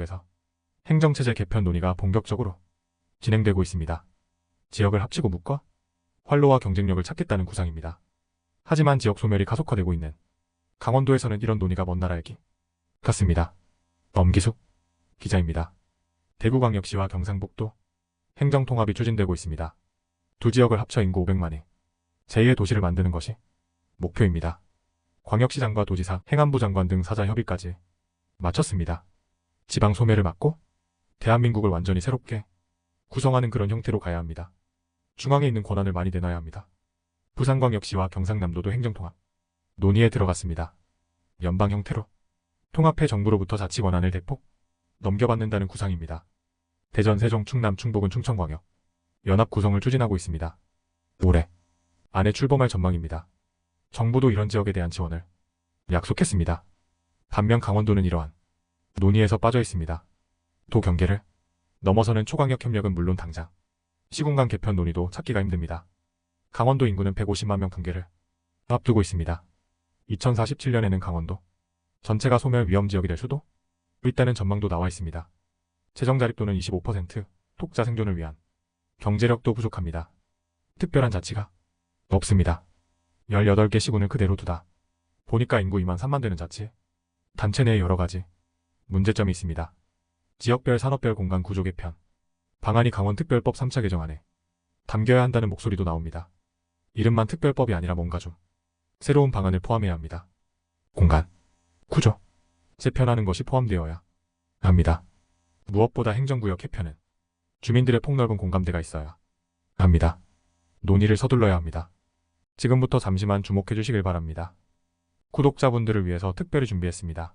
속에서 행정체제 개편 논의가 본격적으로 진행되고 있습니다. 지역을 합치고 묶어 활로와 경쟁력을 찾겠다는 구상입니다. 하지만 지역 소멸이 가속화되고 있는 강원도에서는 이런 논의가 먼 나라 얘기 같습니다. 엄기숙 기자입니다. 대구광역시와 경상북도 행정통합이 추진되고 있습니다. 두 지역을 합쳐 인구 500만의 제2의 도시를 만드는 것이 목표입니다. 광역시장과 도지사, 행안부 장관 등 사자 협의까지 마쳤습니다. 지방 소멸을 막고 대한민국을 완전히 새롭게 구성하는 그런 형태로 가야 합니다. 중앙에 있는 권한을 많이 내놔야 합니다. 부산광역시와 경상남도도 행정통합 논의에 들어갔습니다. 연방 형태로 통합해 정부로부터 자치 권한을 대폭 넘겨받는다는 구상입니다. 대전, 세종, 충남, 충북은 충청광역 연합 구성을 추진하고 있습니다. 올해 안에 출범할 전망입니다. 정부도 이런 지역에 대한 지원을 약속했습니다. 반면 강원도는 이러한 논의에서 빠져 있습니다. 도 경계를 넘어서는 초강력 협력은 물론 당장 시군간 개편 논의도 찾기가 힘듭니다. 강원도 인구는 150만 명 경계를 앞두고 있습니다. 2047년에는 강원도 전체가 소멸 위험 지역이 될 수도 있다는 전망도 나와 있습니다. 재정 자립도는 25%, 독자 생존을 위한 경제력도 부족합니다. 특별한 자치가 없습니다. 18개 시군을 그대로 두다 보니까 인구 2만 3만 되는 자치, 단체 내에 여러 가지 문제점이 있습니다. 지역별 산업별 공간 구조 개편, 방안이 강원특별법 3차 개정안에 담겨야 한다는 목소리도 나옵니다. 이름만 특별법이 아니라 뭔가 좀 새로운 방안을 포함해야 합니다. 공간, 구조, 재편하는 것이 포함되어야 합니다. 무엇보다 행정구역 개편은 주민들의 폭넓은 공감대가 있어야 합니다. 논의를 서둘러야 합니다. 지금부터 잠시만 주목해 주시길 바랍니다. 구독자분들을 위해서 특별히 준비했습니다.